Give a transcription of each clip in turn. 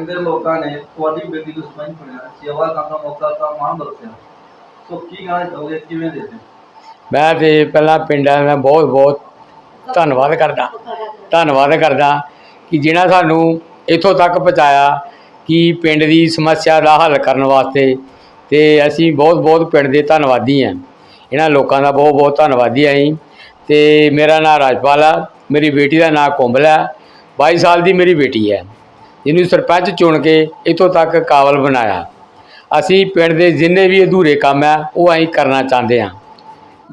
ਪਿੰਡ ਦੇ ਲੋਕਾਂ ਨੇ ਤੁਹਾਡੀ ਬੇਟੀ ਨੂੰ ਸਪੰਜ ਬਣਿਆ ਸੇਵਾ ਕਰਨ ਦਾ ਮੌਕਾ ਤਾਂ ਮਾਣ ਬਖਸ਼ਿਆ। ਸੋ ਕੀ ਕਹਿਣਾ ਚਾਹੋਗੇ ਕਿਵੇਂ ਦੇ ਮੈਂ ਤੇ ਪਹਿਲਾਂ ਪਿੰਡਾਂ ਦਾ ਬਹੁਤ ਬਹੁਤ ਧੰਨਵਾਦ ਕਰਦਾ। ਧੰਨਵਾਦ ਕਰਦਾ ਕਿ ਜਿਨ੍ਹਾਂ ਸਾਨੂੰ ਇੱਥੋਂ ਤੱਕ ਪਹੁੰਚਾਇਆ ਕਿ ਪਿੰਡ ਦੀ ਸਮੱਸਿਆ ਦਾ ਹੱਲ ਕਰਨ ਵਾਸਤੇ ਤੇ ਅਸੀਂ ਬਹੁਤ ਬਹੁਤ ਪਿੰਡ ਦੇ ਧੰਨਵਾਦੀ ਹਾਂ। ਇਹਨਾਂ ਲੋਕਾਂ ਦਾ ਬਹੁਤ ਬਹੁਤ ਧੰਨਵਾਦੀ ਹਾਂ ਅਸੀਂ। ਤੇ ਮੇਰਾ ਨਾਮ ਰਾਜਪਾਲ ਆ, ਮੇਰੀ ਬੇਟੀ ਦਾ ਨਾਮ ਕੋਮਲ ਹੈ 22 ਸਾਲ ਦੀ ਮੇਰੀ ਬੇਟੀ ਹੈ। ਜਿਹਨੂੰ ਸਰਪੰਚ ਚੁਣ ਕੇ ਇੱਥੋਂ ਤੱਕ ਕਾਬਲ ਬਣਾਇਆ। ਅਸੀਂ ਪਿੰਡ ਦੇ ਜਿੰਨੇ ਵੀ ਅਧੂਰੇ ਕੰਮ ਆ ਉਹ ਅਸੀਂ ਕਰਨਾ ਚਾਹੁੰਦੇ ਹਾਂ।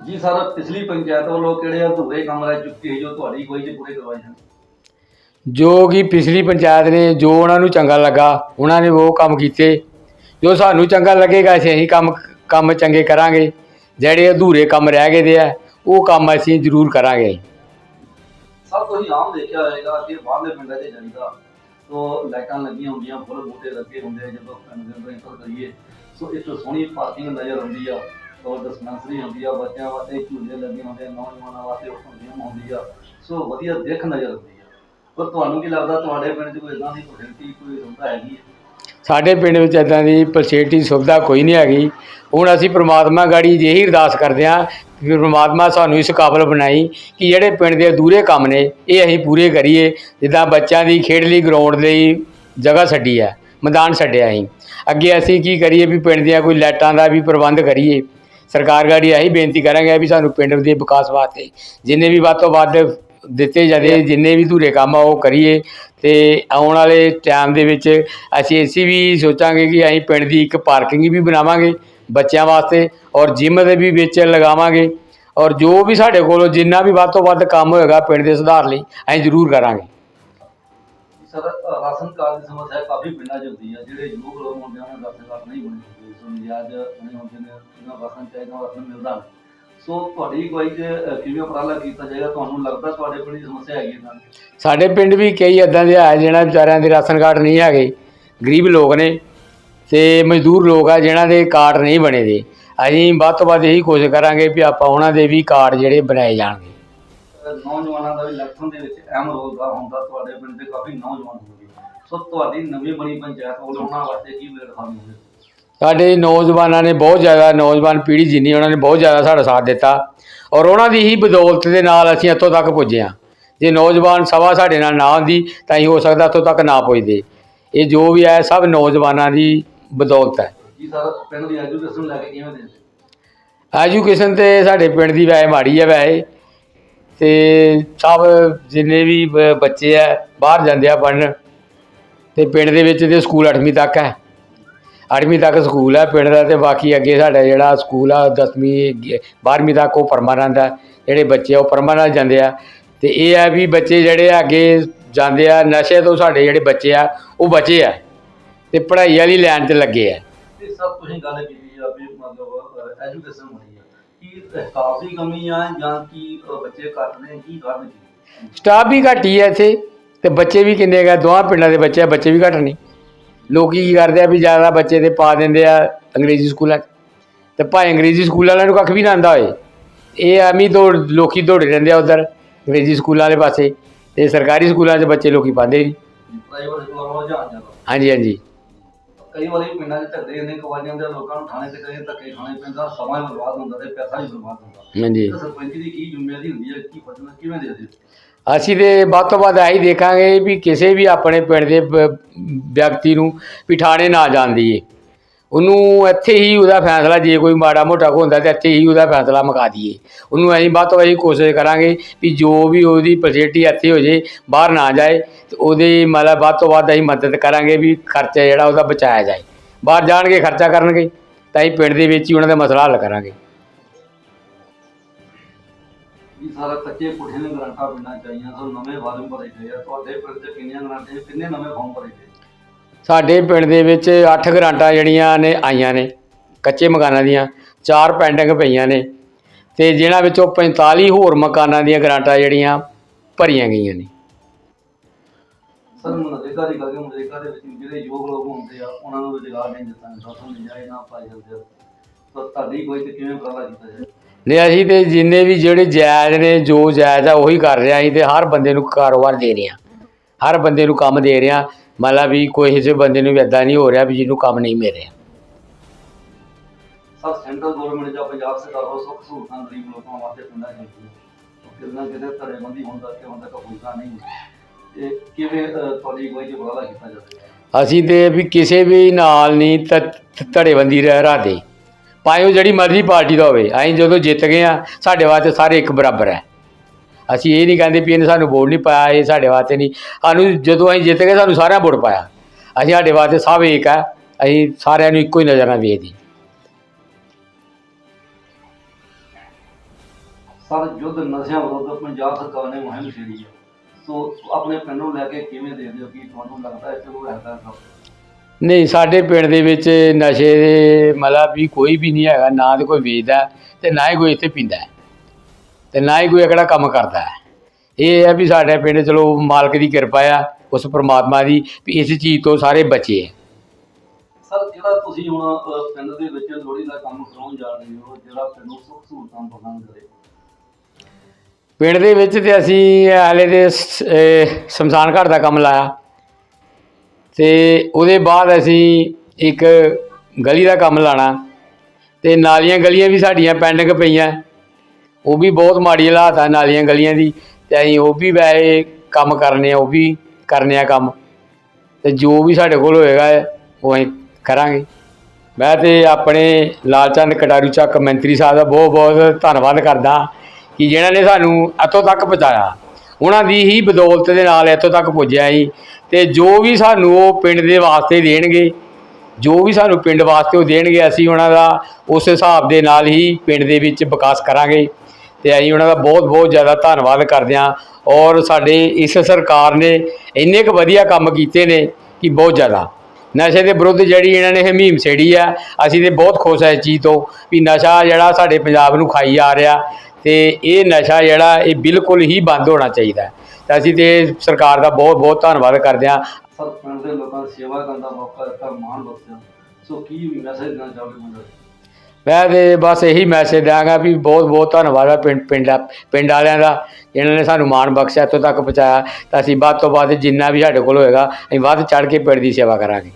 ਜੀ ਸਰ ਪਿਛਲੀ ਪੰਚਾਇਤ ਵੱਲੋਂ ਕਿਹੜੇ ਅਧੂਰੇ ਕੰਮ ਰਹਿ ਚੁੱਕੇ ਜੋ ਤੁਹਾਡੀ ਕੋਈ ਚ ਪੂਰੇ ਕਰਵਾਏ ਹਨ ਜੋ ਕਿ ਪਿਛਲੀ ਪੰਚਾਇਤ ਨੇ ਜੋ ਉਹਨਾਂ ਨੂੰ ਚੰਗਾ ਲੱਗਾ ਉਹਨਾਂ ਨੇ ਉਹ ਕੰਮ ਕੀਤੇ। ਜੋ ਸਾਨੂੰ ਚੰਗਾ ਲੱਗੇਗਾ ਅਸੀਂ ਇਹੀ ਕੰਮ ਕੰਮ ਚੰਗੇ ਕਰਾਂਗੇ। ਜਿਹੜੇ ਅਧੂਰੇ ਕੰਮ ਰਹਿ ਗਏ ਦੇ ਆ ਉਹ ਕੰਮ ਅਸੀਂ ਜ਼ਰੂਰ ਕਰਾਂਗੇ। ਸਭ ਤੁਸੀਂ ਆਮ ਦੇਖਿਆ ਹੋਵੇਗਾ ਕਿ ਬਾਹਰਲੇ ਪਿੰਡਾਂ 'ਚ ਜਾਈਦਾ। ਤੋ ਲਾਈਟਾਂ ਲੱਗੀਆਂ ਹੁੰਦੀਆਂ, ਫੁੱਲ ਬੂਟੇ ਲੱਗੇ ਹੁੰਦੇ ਆ, ਜਦੋਂ ਪਿੰਡ ਇੰਟਰ ਕਰੀਏ, ਸੋ ਇੱਕ ਸੋਹਣੀ ਪਾਰਕਿੰਗ ਨਜ਼ਰ ਆਉਂਦੀ ਆ ਔਰ ਡਿਸਪੈਂਸਰੀ ਹੁੰਦੀ ਆ, ਬੱਚਿਆਂ ਵਾਸਤੇ ਝੂਲੇ ਲੱਗੇ ਹੁੰਦੇ ਆ, ਨੌਜਵਾਨਾਂ ਵਾਸਤੇ ਹੁੰਦੀਆਂ ਹੁੰਦੀ ਆ, ਸੋ ਵਧੀਆ ਦਿੱਖ ਨਜ਼ਰ ਆਉਂਦੀ ਆ। ਪਰ ਤੁਹਾਨੂੰ ਕੀ ਲੱਗਦਾ, ਤੁਹਾਡੇ ਪਿੰਡ 'ਚ ਕੋਈ ਇਦਾਂ ਦੀ ਫੈਸਿਲਿਟੀ ਕੋਈ ਸੁਵਿਧਾ ਹੈਗੀ ਹੈ ਸਾਡੇ ਪਿੰਡ ਵਿੱਚ ਇਦਾਂ ਦੀ ਫੈਸਿਲਿਟੀ ਸੁਵਿਧਾ ਕੋਈ ਨਹੀਂ ਹੈਗੀ। ਹੁਣ ਅਸੀਂ ਪ੍ਰਮਾਤਮਾ ਗਾੜੀ ਇਹੀ ਅਰਦਾਸ ਕਰਦੇ ਹਾਂ ਕਿ ਪ੍ਰਮਾਤਮਾ ਸਾਨੂੰ ਇਸ ਕਾਬਲ ਬਣਾਈ ਕਿ ਜਿਹੜੇ ਪਿੰਡ ਦੇ ਅਧੂਰੇ ਕੰਮ ਨੇ, ਇਹ ਅਸੀਂ ਪੂਰੇ ਕਰੀਏ। ਜਿੱਦਾਂ ਬੱਚਿਆਂ ਦੀ ਖੇਡ ਲਈ ਗਰਾਊਂਡ ਲਈ ਜਗ੍ਹਾ ਛੱਡੀ ਹੈ, ਮੈਦਾਨ ਛੱਡਿਆ ਅਸੀਂ। ਅੱਗੇ ਅਸੀਂ ਕੀ ਕਰੀਏ ਵੀ ਪਿੰਡ ਦੀਆਂ ਕੋਈ ਲਾਈਟਾਂ ਦਾ ਵੀ ਪ੍ਰਬੰਧ ਕਰੀਏ। ਸਰਕਾਰ ਗਾੜੀ ਇਹੀ ਬੇਨਤੀ ਕਰਾਂਗੇ ਵੀ ਸਾਨੂੰ ਪਿੰਡ ਦੇ ਵਿਕਾਸ ਵਾਸਤੇ ਜਿੰਨੇ ਵੀ ਵੱਧ ਤੋਂ ਵੱਧ ਦਿੱਤੇ ਜਾਂਦੇ, ਜਿੰਨੇ ਵੀ ਧੂਰੇ ਕੰਮ ਆ ਉਹ ਕਰੀਏ। ਤੇ ਆਉਣ ਵਾਲੇ ਟਾਈਮ ਦੇ ਵਿੱਚ ਅਸੀਂ ਅਸੀਂ ਵੀ ਸੋਚਾਂਗੇ ਕਿ ਅਸੀਂ ਪਿੰਡ ਦੀ ਇੱਕ ਪਾਰਕਿੰਗ ਵੀ ਬਣਾਵਾਂਗੇ। ਬੱਚਿਆਂ ਵਾਸਤੇ ਔਰ ਜਿਮ ਦੇ ਵੀ ਵਿੱਚ ਲਗਾਵਾਂਗੇ। ਔਰ ਜੋ ਵੀ ਸਾਡੇ ਕੋਲ ਜਿੰਨਾ ਵੀ ਵੱਧ ਤੋਂ ਵੱਧ ਕੰਮ ਹੋਏਗਾ ਪਿੰਡ ਦੇ ਸੁਧਾਰ ਲਈ ਅਸੀਂ ਜ਼ਰੂਰ ਕਰਾਂਗੇ। ਸਰ ਰਾਸ਼ਨ ਕਾਰਡ ਦੀ ਸਮੱਸਿਆ ਕਾਫੀ ਪਿੰਡਾਂ 'ਚ ਹੁੰਦੀ ਆ ਜਿਹੜੇ ਯੂਥ ਲੋਕ ਹੁੰਦੇ ਆ ਉਹਨਾਂ ਦਾ ਰਾਸ਼ਨ ਕਾਰਡ ਨਹੀਂ ਬਣੇ ਹੁੰਦੇ ਸੋ ਨਿਆਜ ਨਹੀਂ ਹੁੰਦੇ ਨੇ ਉਹਨਾਂ ਦਾ ਰਾਸ਼ਨ ਚਾਹੀਦਾ ਰਾਸ਼ਨ ਮਿਲਦਾ ਨਹੀਂ। ਸੋ ਤੁਹਾਡੀ ਕੋਈ ਚ ਅ, ਕਿਵੇਂ ਉਪਰਾਲਾ ਕੀਤਾ ਜਾਏਗਾ? ਤੁਹਾਨੂੰ ਲੱਗਦਾ ਤੁਹਾਡੇ ਪਿੰਡ ਦੀ ਸਮੱਸਿਆ ਹੈਗੀ ਇਹਨਾਂ ਸਾਡੇ ਪਿੰਡ ਵੀ ਕਈ ਇਦਾਂ ਦੇ ਆ ਜਿਹਨਾਂ ਵਿਚਾਰਿਆਂ ਦੇ ਰਾਸ਼ਨ ਕਾਰਡ ਨਹੀਂ ਹੈਗੇ। ਗਰੀਬ ਲੋਕ ਨੇ। ਤੇ ਮਜ਼ਦੂਰ ਲੋਕ ਆ ਜਿਨ੍ਹਾਂ ਦੇ ਕਾਰਡ ਨਹੀਂ ਬਣੇ ਦੇ। ਅਸੀਂ ਵੱਧ ਤੋਂ ਵੱਧ ਇਹੀ ਕੋਸ਼ਿਸ਼ ਕਰਾਂਗੇ ਵੀ ਆਪਾਂ ਉਹਨਾਂ ਦੇ ਵੀ ਕਾਰਡ ਜਿਹੜੇ ਬਣਾਏ ਜਾਣਗੇ। ਅ, ਨੌਜਵਾਨਾਂ ਦਾ ਵੀ ਇਲੈਕਸ਼ਨ ਦੇ ਵਿੱਚ ਅਹਿਮ ਰੋਲ ਦਾ ਹੁੰਦਾ ਤੁਹਾਡੇ ਪਿੰਡ ਦੇ ਕਾਫੀ ਨੌਜਵਾਨ ਹੋਣਗੇ ਸੋ ਤੁਹਾਡੀ ਨਵੀਂ ਬਣੀ ਪੰਚਾਇਤ ਵੱਲੋਂ ਉਹਨਾਂ ਵਾਸਤੇ ਕੀ ਵੇਟ ਖਾਣੀ ਸਾਡੇ ਨੌਜਵਾਨਾਂ ਨੇ ਬਹੁਤ ਜ਼ਿਆਦਾ ਨੌਜਵਾਨ ਪੀੜ੍ਹੀ ਜਿੰਨੀ ਉਹਨਾਂ ਨੇ ਬਹੁਤ ਜ਼ਿਆਦਾ ਸਾਡਾ ਸਾਥ ਦਿੱਤਾ। ਔਰ ਉਹਨਾਂ ਦੀ ਹੀ ਬਦੌਲਤ ਦੇ ਨਾਲ ਅਸੀਂ ਇੱਥੋਂ ਤੱਕ ਪੁੱਜੇ ਹਾਂ। ਜੇ ਨੌਜਵਾਨ ਸਭਾ ਸਾਡੇ ਨਾਲ ਨਾ ਹੁੰਦੀ ਤਾਂ ਅਸੀਂ ਹੋ ਸਕਦਾ ਇੱਥੋਂ ਤੱਕ ਨਾ ਪੁੱਜਦੇ। ਇਹ ਜੋ ਵੀ ਹੈ ਸਭ ਨੌਜਵਾਨਾਂ ਦੀ ਬਦੌਲਤ ਹੈ। ਜੀ ਸਰ ਪਿੰਡ ਦੀ ਐਜੂਕੇਸ਼ਨ ਲੈ ਕੇ ਕਿਵੇਂ ਦੇ ਐਜੂਕੇਸ਼ਨ ਤੇ ਸਾਡੇ ਪਿੰਡ ਦੀ ਵੈਸੇ ਮਾੜੀ ਹੈ ਵੈਸੇ। ਤੇ ਸਭ ਜਿੰਨੇ ਵੀ ਬ- ਬੱਚੇ ਆ ਬਾਹਰ ਜਾਂਦੇ ਆ ਪੜ੍ਹਨ। ਤੇ ਪਿੰਡ ਦੇ ਵਿੱਚ ਤੇ ਸਕੂਲ 8ਵੀਂ ਤੱਕ ਹੈ। 8ਵੀਂ ਤੱਕ ਸਕੂਲ ਹੈ ਪਿੰਡ ਦਾ ਤੇ ਬਾਕੀ ਅੱਗੇ ਸਾਡਾ ਜਿਹੜਾ ਸਕੂਲ ਆ 10ਵੀਂ 12ਵੀਂ ਤੱਕ ਉਹ ਪਰਮਾਨੈਂਟ ਹੈ ਜਿਹੜੇ ਬੱਚੇ ਆ ਉਹ ਪਰਮਾਨੈਂਟ ਜਾਂਦੇ ਆ। ਤੇ ਇਹ ਹੈ ਵੀ ਬੱਚੇ ਜਿਹੜੇ ਆ ਅੱਗੇ ਜਾਂਦੇ ਆ ਨਸ਼ੇ ਤੋਂ ਸਾਡੇ ਜਿਹੜੇ ਬੱਚੇ ਆ ਉਹ ਬਚੇ ਆ। ਤੇ ਪੜ੍ਹਾਈ ਵਾਲੀ ਲਾਈਨ 'ਤੇ ਲੱਗੇ ਆ। ਤੇ ਸਭ ਤੁਸੀਂ ਗੱਲ ਕੀਤੀ ਆ ਵੀ ਮਤਲਬ ਐਜੂਕੇਸ਼ਨ ਬਣੀ ਆ। ਕੀ ਸਟਾਫ ਦੀ ਕਮੀ ਆ ਜਾਂ ਕੀ ਬੱਚੇ ਘੱਟ ਨੇ? ਕੀ ਕਾਰਨ ਕੀ? ਸਟਾਫ ਵੀ ਘੱਟ ਹੀ ਹੈ ਇੱਥੇ ਤੇ ਬੱਚੇ ਵੀ ਕਿੰਨੇ ਗਾ ਦੋਹਾਂ ਪਿੰਡਾਂ ਦੇ ਬੱਚੇ ਆ ਬੱਚੇ ਵੀ ਘੱਟ ਨਹੀਂ ਲੋਕੀ ਕੀ ਕਰਦੇ ਆ ਵੀ ਜ਼ਿਆਦਾ ਬੱਚੇ ਤੇ ਪਾ ਦਿੰਦੇ ਆ ਅੰਗਰੇਜ਼ੀ ਸਕੂਲਾਂ ਤੇ ਭਾਵੇਂ ਅੰਗਰੇਜ਼ੀ ਸਕੂਲ ਵਾਲਿਆਂ ਨੂੰ ਕੱਖ ਵੀ ਨਾ ਆਂਦਾ ਹੋਏ ਇਹ ਐਵੇਂ ਦੌੜ ਲੋਕੀ ਦੌੜੇ ਰਹਿੰਦੇ ਆ ਉਧਰ ਅੰਗਰੇਜ਼ੀ ਸਕੂਲਾਂ ਵਾਲੇ ਪਾਸੇ। ਤੇ ਸਰਕਾਰੀ ਸਕੂਲਾਂ 'ਚ ਬੱਚੇ ਲੋਕੀ ਪਾਉਂਦੇ ਨਹੀਂ। ਹਾਂਜੀ ਹਾਂਜੀ। ਕਈ ਵਾਰੀ ਪਿੰਡਾਂ 'ਚ ਝਗੜੇ ਇੰਨੇ ਕਵਾ ਜਾਂਦੇ ਆ ਲੋਕਾਂ ਨੂੰ ਥਾਣੇ ਤੇ ਕਦੇ ਧੱਕੇ ਖਾਣੇ ਪੈਂਦਾ ਸਮਾਂ ਵੀ ਬਰਬਾਦ ਹੁੰਦਾ ਤੇ ਪੈਸਾ ਵੀ ਬਰਬਾਦ ਹੁੰਦਾ। ਹਾਂਜੀ। ਤਾਂ ਸਰਪੰਚ ਦੀ ਕੀ ਜ਼ਿੰਮੇਵਾਰੀ ਹੁੰਦੀ ਹੈ ਕੀ ਫਸਣਾ ਕਿਵੇਂ ਦੇ ਦਿਓ ਅਸੀਂ ਤੇ ਵੱਧ ਤੋਂ ਵੱਧ ਇਹੀ ਦੇਖਾਂਗੇ ਵੀ ਕਿਸੇ ਵੀ ਆਪਣੇ ਪਿੰਡ ਦੇ ਵਿਅਕਤੀ ਨੂੰ ਵੀ ਠਾਣੇ ਨਾ ਜਾਣ ਉਹਨੂੰ ਇੱਥੇ ਹੀ ਉਹਦਾ ਫੈਸਲਾ ਜੇ ਕੋਈ ਮਾੜਾ ਮੋਟਾ ਹੁੰਦਾ ਤੇ ਇੱਥੇ ਹੀ ਉਹਦਾ ਫੈਸਲਾ ਮੁਕਾ ਦਈਏ। ਉਹਨੂੰ ਅਸੀਂ ਵੱਧ ਤੋਂ ਵੱਧ ਕੋਸ਼ਿਸ਼ ਕਰਾਂਗੇ ਵੀ ਜੋ ਵੀ ਉਹਦੀ ਫੈਸਿਲਿਟੀ ਇੱਥੇ ਹੋ ਜੇ, ਬਾਹਰ ਨਾ ਜਾਏ ਤੇ ਉਹਦੀ ਮਤਲਬ ਵੱਧ ਤੋਂ ਵੱਧ ਅਸੀਂ ਮਦਦ ਕਰਾਂਗੇ ਵੀ ਖਰਚਾ ਜਿਹੜਾ ਉਹਦਾ ਬਚਾਇਆ ਜਾਏ। ਬਾਹਰ ਜਾਣਗੇ, ਖਰਚਾ ਕਰਨਗੇ, ਤਾਂ ਅਸੀਂ ਪਿੰਡ ਦੇ ਵਿੱਚ ਹੀ ਉਹਨਾਂ ਦਾ ਮਸਲਾ ਹੱਲ ਕਰਾਂਗੇ। ਇਹ ਸਾਰਾ ਕੱਚੇ ਪੁੱਠੇ ਨੇ ਗਰੰਟਾਂ ਪਿੰਡਾਂ ਚਾਹੀਆਂ ਸੋ ਨਵੇਂ ਫਾਰਮ ਭਰੇ ਗਏ ਆ। ਤੁਹਾਡੇ ਪਿੰਡ 'ਚ ਕਿੰਨੀਆਂ ਗਰੰਟਾਂ ਕਿੰਨੇ ਨਵੇਂ ਫਾਰਮ ਭਰੇ ਗਏ? ਸਾਡੇ ਪਿੰਡ ਦੇ ਵਿੱਚ 8 ਗਰਾਂਟਾਂ ਜਿਹੜੀਆਂ ਨੇ ਆਈਆਂ ਨੇ ਕੱਚੇ ਮਕਾਨਾਂ ਦੀਆਂ ਚਾਰ ਪੈਂਡਿੰਗ ਪਈਆਂ ਨੇ ਤੇ ਜਿਨ੍ਹਾਂ ਵਿੱਚੋਂ 45 ਹੋਰ ਮਕਾਨਾਂ ਦੀਆਂ ਗਰਾਂਟਾਂ ਜਿਹੜੀਆਂ ਭਰੀਆਂ ਗਈਆਂ ਨੇ। ਸਰ ਮਨਰੇਗਾ ਦੀ ਗੱਲ ਹੈ ਮਨਰੇਗਾ ਦੇ ਵਿੱਚ ਜਿਹੜੇ ਯੋਗ ਲੋਕ ਹੁੰਦੇ ਆ ਉਹਨਾਂ ਨੂੰ ਰੁਜ਼ਗਾਰ ਨਹੀਂ ਦਿੱਤਾ ਜਾਂਦਾ ਸਭ ਨੂੰ ਜਾਏ ਨਾ ਪਾਈ ਜਾਂਦੇ ਆ। ਤਾਂ ਤੁਹਾਡੀ ਕੋਈ ਤੇ ਕਿਵੇਂ ਉਪਰਾਲਾ ਕੀਤਾ ਜਾਏ? ਨੇ ਅਸੀਂ ਤੇ ਜਿੰਨੇ ਵੀ ਜਿਹੜੇ ਜਾਇਜ਼ ਨੇ ਜੋ ਜਾਇਜ਼ ਆ ਉਹੀ ਕਰ ਰਹੇ ਅਸੀਂ ਤੇ ਹਰ ਬੰਦੇ ਨੂੰ ਕਾਰੋਬਾਰ ਦੇ ਰਹੇ ਹਰ ਬੰਦੇ ਨੂੰ ਕੰਮ ਦੇ ਰਹੇ ਮਤਲਬ ਵੀ ਕੋਈ ਕਿਸੇ ਬੰਦੇ ਨੂੰ ਵੀ ਇੱਦਾਂ ਨਹੀਂ ਹੋ ਰਿਹਾ ਵੀ ਜਿਹਨੂੰ ਕੰਮ ਨਹੀਂ ਮਿਲ ਰਿਹਾ। ਸਰ ਸੈਂਟਰਲ ਗਵਰਨਮੈਂਟ ਜਾਂ ਪੰਜਾਬ ਸਰਕਾਰ ਵੱਲੋਂ ਸੁੱਖ ਸਹੂਲਤਾਂ ਗਰੀਬ ਲੋਕਾਂ ਵਾਸਤੇ ਪਿੰਡਾਂ ਚ ਦਿੱਤੀਆਂ ਕਿਤੇ ਨਾ ਕਿਤੇ ਧੜੇਬੰਦੀ ਹੋਣ ਕਰਕੇ ਹੁਣ ਤੱਕ ਪਹੁੰਚਾ ਨਹੀਂ ਤੇ ਕਿਵੇਂ ਅਹ, ਤੁਹਾਡੀ ਅਗਵਾਈ 'ਚ ਬਦਲਾ ਕੀਤਾ ਜਾਵੇ ਅਸੀਂ ਤੇ ਵੀ ਕਿਸੇ ਵੀ ਨਾਲ ਨਹੀਂ ਧੜੇਬੰਦੀ ਰਹਿ ਰਾਦੇ। ਭਾਵੇਂ ਉਹ ਜਿਹੜੀ ਮਰਜ਼ੀ ਪਾਰਟੀ ਦਾ ਹੋਵੇ ਅਸੀਂ ਜਦੋਂ ਜਿੱਤ ਗਏ ਆ ਸਾਡੇ ਵਾਸਤੇ ਸਾਰੇ ਇੱਕ ਬਰਾਬਰ ਹੈ। ਅਸੀਂ ਇਹ ਨਹੀਂ ਕਹਿੰਦੇ ਵੀ ਇਹਨੇ ਸਾਨੂੰ ਵੋਟ ਨਹੀਂ ਪਾਇਆ ਇਹ ਸਾਡੇ ਵਾਸਤੇ ਨਹੀਂ। ਸਾਨੂੰ ਜਦੋਂ ਅਸੀਂ ਜਿੱਤ ਗਏ ਸਾਨੂੰ ਸਾਰਿਆਂ ਵੋਟ ਪਾਇਆ। ਅਸੀਂ ਸਾਡੇ ਵਾਸਤੇ ਸਭ ਇੱਕ ਹੈ ਅਸੀਂ ਸਾਰਿਆਂ ਨੂੰ ਇੱਕੋ ਹੀ ਨਜ਼ਰ ਨਾਲ ਵੇਖਦੇ। ਸਰ ਯੁੱਧ ਨਸ਼ਿਆਂ ਵਿਰੁੱਧ ਪੰਜਾਬ ਸਰਕਾਰ ਨੇ ਮੁਹਿੰਮ ਛੇੜੀ ਹੈ। ਸੋ ਆਪਣੇ ਪਿੰਡ ਨੂੰ ਲੈ ਕੇ ਕਿਵੇਂ ਦੇਖਦੇ ਹੋ? ਕਿ ਤੁਹਾਨੂੰ ਲੱਗਦਾ ਚਲੋ ਐਸਾ ਸਭ ਨਹੀਂ ਸਾਡੇ ਪਿੰਡ ਦੇ ਵਿੱਚ ਨਸ਼ੇ ਦੇ ਮਤਲਬ ਵੀ ਕੋਈ ਵੀ ਨਹੀਂ ਹੈਗਾ ਨਾ ਤੇ ਕੋਈ ਵੇਚਦਾ ਤੇ ਨਾ ਹੀ ਕੋਈ ਇੱਥੇ ਪੀਂਦਾ। ਤੇ ਨਾ ਹੀ ਕੋਈ ਇਕੜਾ ਕੰਮ ਕਰਦਾ ਹੈ। ਇਹ ਹੈ ਵੀ ਸਾਡੇ ਪਿੰਡ ਚਲੋ ਮਾਲਕ ਦੀ ਕਿਰਪਾ ਆ ਉਸ ਪ੍ਰਮਾਤਮਾ ਦੀ ਵੀ ਇਸ ਚੀਜ਼ ਤੋਂ ਸਾਰੇ ਬਚੇ। ਹੈ ਸਰ ਜਿਹੜਾ ਤੁਸੀਂ ਹੁਣ ਅਹ, ਪਿੰਡ ਦੇ ਵਿੱਚ ਲੋਹੜੀ ਦਾ ਕੰਮ ਕਰਾਉਣ ਜਾ ਰਹੇ ਹੋ ਜਿਹੜਾ ਪਿੰਡ ਨੂੰ ਸੁੱਖ ਸਹੂਲਤਾਂ ਪ੍ਰਦਾਨ ਕਰੇ। ਪਿੰਡ ਦੇ ਵਿੱਚ ਤੇ ਅਸੀਂ ਹਾਲੇ ਦੇ ਸ਼ਮਸ਼ਾਨ ਘਾਟ ਦਾ ਕੰਮ ਲਾਇਆ। ਤੇ ਉਹਦੇ ਬਾਅਦ ਅਸੀਂ ਇੱਕ ਗਲੀ ਦਾ ਕੰਮ ਲਾਣਾ। ਤੇ ਨਾਲੀਆਂ ਗਲੀਆਂ ਵੀ ਸਾਡੀਆਂ ਪੈਂਡਿੰਗ ਪਈਆਂ। ਉਹ ਵੀ ਬਹੁਤ ਮਾੜੀ ਹਾਲਾਤ ਆ ਨਾਲੀਆਂ ਗਲੀਆਂ ਦੀ, ਤੇ ਅਸੀਂ ਉਹ ਵੀ ਵੈਸੇ ਕੰਮ ਕਰਨੇ ਆ, ਉਹ ਵੀ ਕਰਨੇ ਆ ਕੰਮ। ਤੇ ਜੋ ਵੀ ਸਾਡੇ ਕੋਲ ਹੋਏਗਾ, ਉਹ ਅਸੀਂ ਕਰਾਂਗੇ। ਮੈਂ ਤੇ ਆਪਣੇ ਲਾਲਚੰਦ ਕਟਾਰੂ ਚੱਕ ਮੰਤਰੀ ਸਾਹਿਬ ਦਾ ਬਹੁਤ ਬਹੁਤ ਧੰਨਵਾਦ ਕਰਦਾ ਕਿ ਜਿਨ੍ਹਾਂ ਨੇ ਸਾਨੂੰ ਇੱਥੋਂ ਤੱਕ ਪਹੁੰਚਾਇਆ। ਉਹਨਾਂ ਦੀ ਹੀ ਬਦੌਲਤ ਦੇ ਨਾਲ ਇੱਥੋਂ ਤੱਕ ਪੁੱਜਿਆ ਜੀ ਤੇ ਜੋ ਵੀ ਸਾਨੂੰ ਉਹ ਪਿੰਡ ਦੇ ਵਾਸਤੇ ਦੇਣਗੇ, ਜੋ ਵੀ ਸਾਨੂੰ ਪਿੰਡ ਵਾਸਤੇ ਉਹ ਦੇਣਗੇ, ਅਸੀਂ ਉਹਨਾਂ ਦਾ ਉਸ ਹਿਸਾਬ ਦੇ ਨਾਲ ਹੀ ਪਿੰਡ ਦੇ ਵਿੱਚ ਵਿਕਾਸ ਕਰਾਂਗੇ। ਤੇ ਅਸੀਂ ਉਹਨਾਂ ਦਾ ਬਹੁਤ ਬਹੁਤ ਜ਼ਿਆਦਾ ਧੰਨਵਾਦ ਕਰਦੇ ਹਾਂ। ਔਰ ਸਾਡੇ ਇਸ ਸਰਕਾਰ ਨੇ ਇੰਨੇ ਕੁ ਵਧੀਆ ਕੰਮ ਕੀਤੇ ਨੇ ਕਿ ਬਹੁਤ ਜ਼ਿਆਦਾ। ਨਸ਼ੇ ਦੇ ਵਿਰੁੱਧ ਜਿਹੜੀ ਇਹਨਾਂ ਨੇ ਹਮੀਮ ਛੇੜੀ ਆ, ਅਸੀਂ ਤੇ ਬਹੁਤ ਖੁਸ਼ ਹਾਂ ਇਸ ਚੀਜ਼ ਤੋਂ ਵੀ ਨਸ਼ਾ ਜਿਹੜਾ ਸਾਡੇ ਪੰਜਾਬ ਨੂੰ ਖਾਈ ਜਾ ਰਿਹਾ ਤੇ ਇਹ ਨਸ਼ਾ ਜਿਹੜਾ ਇਹ ਬਿਲਕੁਲ ਹੀ ਬੰਦ ਹੋਣਾ ਚਾਹੀਦਾ ਹੈ। ਤਾਂ ਅਸੀਂ ਤੇ ਸਰਕਾਰ ਦਾ ਬਹੁਤ ਬਹੁਤ ਧੰਨਵਾਦ ਕਰਦੇ ਹਾਂ। ਸਰ ਪਿੰਡ ਦੇ ਲੋਕਾਂ ਦੀ ਸੇਵਾ ਕਰਨ ਦਾ ਮੌਕਾ ਦਿੱਤਾ ਮਾਣ ਬਖਸ਼ਿਆ ਸੋ ਕੀ ਮੈਸੇਜ ਦੇਣਾ ਚਾਹੋਗੇ ਮੁੰਡੇ ਮੈਂ ਤੇ ਬਸ ਇਹੀ ਮੈਸੇਜ ਦਿਆਂਗਾ ਵੀ ਬਹੁਤ ਬਹੁਤ ਧੰਨਵਾਦ ਆ ਪਿੰਡ ਪਿੰਡ ਪਿੰਡ ਵਾਲਿਆਂ ਦਾ, ਜਿਨ੍ਹਾਂ ਨੇ ਸਾਨੂੰ ਮਾਣ ਬਖਸ਼ਿਆ, ਇੱਥੋਂ ਤੱਕ ਪਹੁੰਚਾਇਆ। ਤਾਂ ਅਸੀਂ ਵੱਧ ਤੋਂ ਵੱਧ ਜਿੰਨਾ ਵੀ ਸਾਡੇ ਕੋਲ ਹੋਏਗਾ, ਅਸੀਂ ਵੱਧ ਚੜ੍ਹ ਕੇ ਪਿੰਡ ਦੀ ਸੇਵਾ ਕਰਾਂਗੇ।